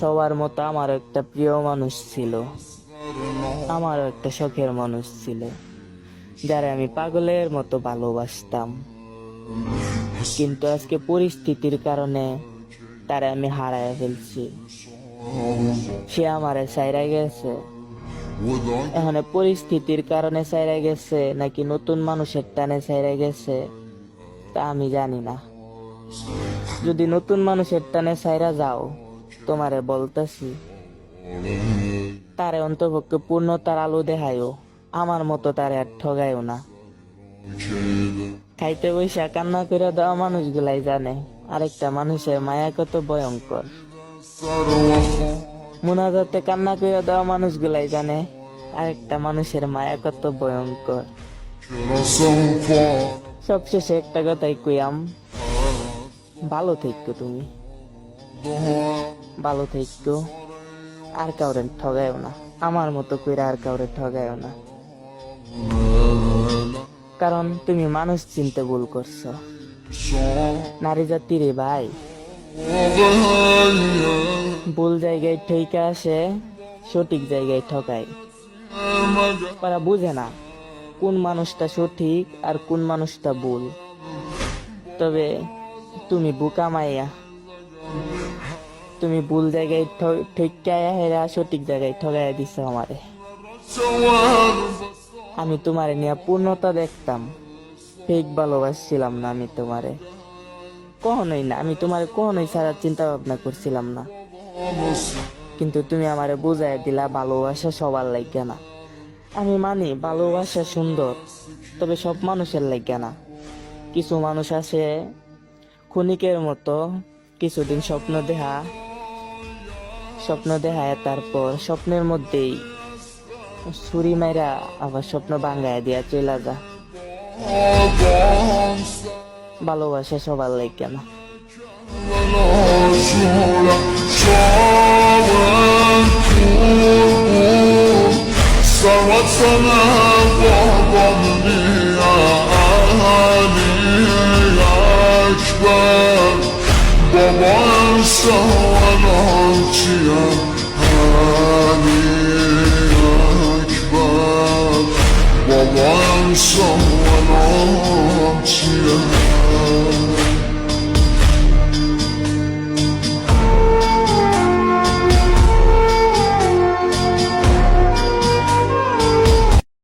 সবার মতো আমার একটা প্রিয় মানুষ ছিল। আমার একটা শখের মানুষ ছিল। যারা আমি পাগলের মতো ভালোবাসতাম। কিন্তু আজকে পরিস্থিতির কারণে তারা আমি হারায় ফেলছি। সে আমারে সাইরা গেছে। এখন পরিস্থিতির কারণে সাইরা গেছে, নাকি নতুন মানুষের টানে সাইরা গেছে, তা আমি জানি না। যদি নতুন মানুষের টানে সাইরা যাও, তোমারে বলতেছি, তারে অন্তপক্ষে পূর্ণতার আলো দেখায়ও আমার মতো তারে আর ঠগায়ও না। খাইতে বৈশা কান্না করে দেওয়া মানুষগুলাই জানে, আরেকটা মানুষের মায়া কত ভয়ঙ্কর। মুনাজাতে কান্না করে দেওয়া মানুষগুলাই জানে, আরেকটা মানুষের মায়া কত ভয়ঙ্কর। সবশেষে একটা কথাই কইয়াম ভালো থেকো তুমি। ভালো থেকো। আর কাউরে ঠগায়ও না। আমার মতো কইরা আর কাউরে ঠগায়ও না। কারণ তুমি মানুষ চিনতে ভুল করছ। নারী জাতি রে ভাই। ভুল জায়গায় ঠেকে আসে, সঠিক জায়গায় ঠকায়। ওরা বুঝে না কোন মানুষটা সঠিক আর কোন মানুষটা ভুল। তবে তুমি বুকা মাইয়া। তুমি ভুল জায়গায় ঠেকায়া হেরা সঠিক জায়গায় ঠগাইয়া দিছো আমারে। আমি তোমারে নিয়ে পূর্ণতা দেখতাম। ফেক ভালোবাসছিলাম না আমি তোমারে। কখনোই না, আমি তোমারে কখনোই ছাড়ার চিন্তা ভাবনা করছিলাম না। কিন্তু তুমি আমারে বুঝাই দিলা ভালোবাসা সবার লাগবে না। আমি মানি ভালোবাসা সুন্দর, তবে সব মানুষের লাগবে না। কিছু মানুষ আছে ক্ষণিকের মতো কিছুদিন স্বপ্ন দেখা স্বপ্ন দেখায় তারপর স্বপ্নের মধ্যেই ছুরি মাইরা আবার স্বপ্ন ভাঙ্গায় দিয়া চলে যা ভালোবাসা সবার লাগে না سوتنا وضمني سوى نهجي يا أهلي يا أشبال بابا سوى نهجي